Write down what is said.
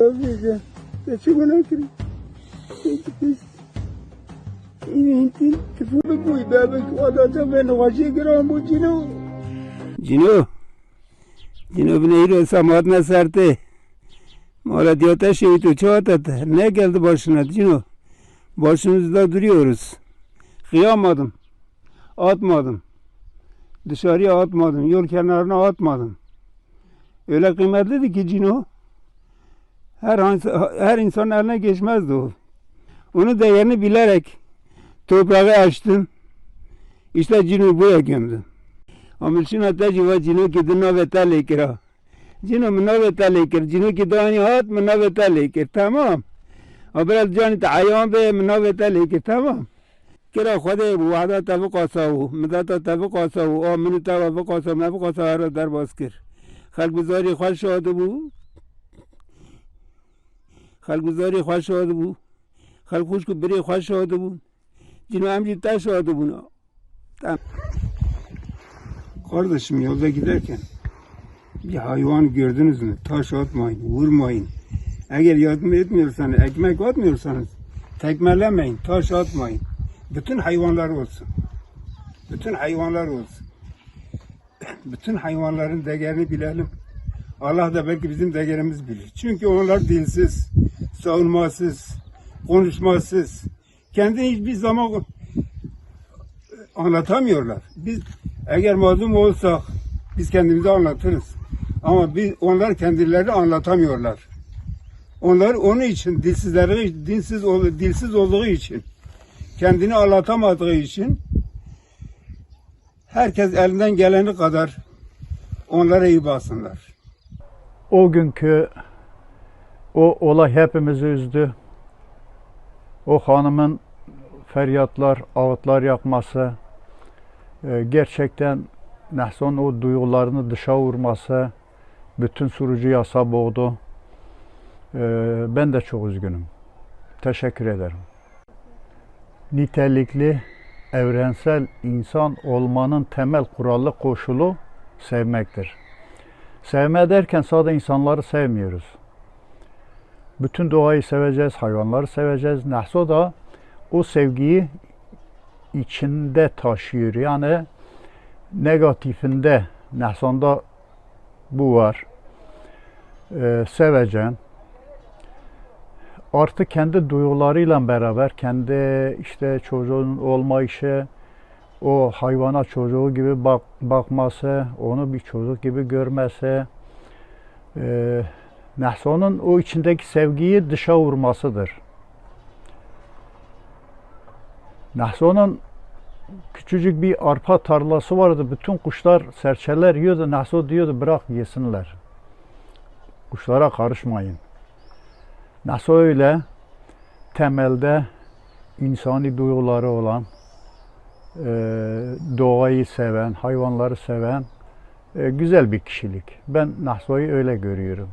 Ovvio, se ci conoscono, inventi, ti fuori qui, bebe, quando ti vengono, quasi grombo, Gino. Gino, Gino Bnehiro Samadna Sarte. Mola diyor da şey tu çoğatat. Ne geldi başına Cino? Başımızda duruyoruz. Kıyamadım. Atmadım. Dışarıya atmadım. Yol kenarına atmadım. Öyle kıymetliydi ki Cino. her, her insan eline geçmezdi o. Onu değerini bilerek toprağı açtım. İşte cini buraya gömdüm. Ama şuna tecrübe cini ki de naveta lekira. Cini mi naveta lekir, cini ki dani hat mı naveta lekir, tamam. O biraz cani ta ayağın be mi naveta lekir, tamam. کرا خود وعده توفق آساو مدت توفق آساو آمنو توفق آساو نفق آساو را در باز کرد خلق بزاری خوش شده بود خلگزاری خوش شاده بو خلق خوش که بری خوش شاده بو جنو همجی تا شاده بو Kardeşim yolda giderken bir hayvan gördünüz mü? Taş atmayın, vurmayın. Eğer yardım etmiyorsanız, ekmek atmıyorsanız tekmelemeyin, taş atmayın. Bütün hayvanlar olsun. Bütün hayvanlar olsun. Bütün hayvanların değerini bilelim. Allah da belki bizim değerimiz bilir. Çünkü onlar dilsiz, savunmasız, konuşmasız. Kendini hiçbir zaman anlatamıyorlar. Biz eğer mazlum olsak biz kendimizi anlatırız. Ama biz, onlar kendileri anlatamıyorlar. Onlar onun için dilsizleri dinsiz dilsiz olduğu için kendini anlatamadığı için herkes elinden geleni kadar onlara iyi baksınlar. O günkü o olay hepimizi üzdü. O hanımın feryatlar, ağıtlar yakması, e, gerçekten Nəhson o duygularını dışa vurması bütün sürücü yasa boğdu. E, Ben de çok üzgünüm. Teşekkür ederim. Nitelikli, evrensel insan olmanın temel kuralı koşulu sevmektir. Sevme derken sadece insanları sevmiyoruz. Bütün doğayı seveceğiz, hayvanları seveceğiz. Nahso da o sevgiyi içinde taşıyor. Yani negatifinde, Nahson'da bu var. Ee, seveceksin. Artık kendi duygularıyla beraber, kendi işte çocuğun olmayışı, o hayvana çocuğu gibi bak, bakması, onu bir çocuk gibi görmesi, e, Nəhsonun o içindeki sevgiyi dışa vurmasıdır. Nəhsonun küçücük bir arpa tarlası vardı. Bütün kuşlar, serçeler yiyordu. Nəhso diyordu bırak yesinler. Kuşlara karışmayın. Nəhso öyle temelde insani duyguları olan, e, doğayı seven, hayvanları seven e, güzel bir kişilik. Ben Nahso'yu öyle görüyorum.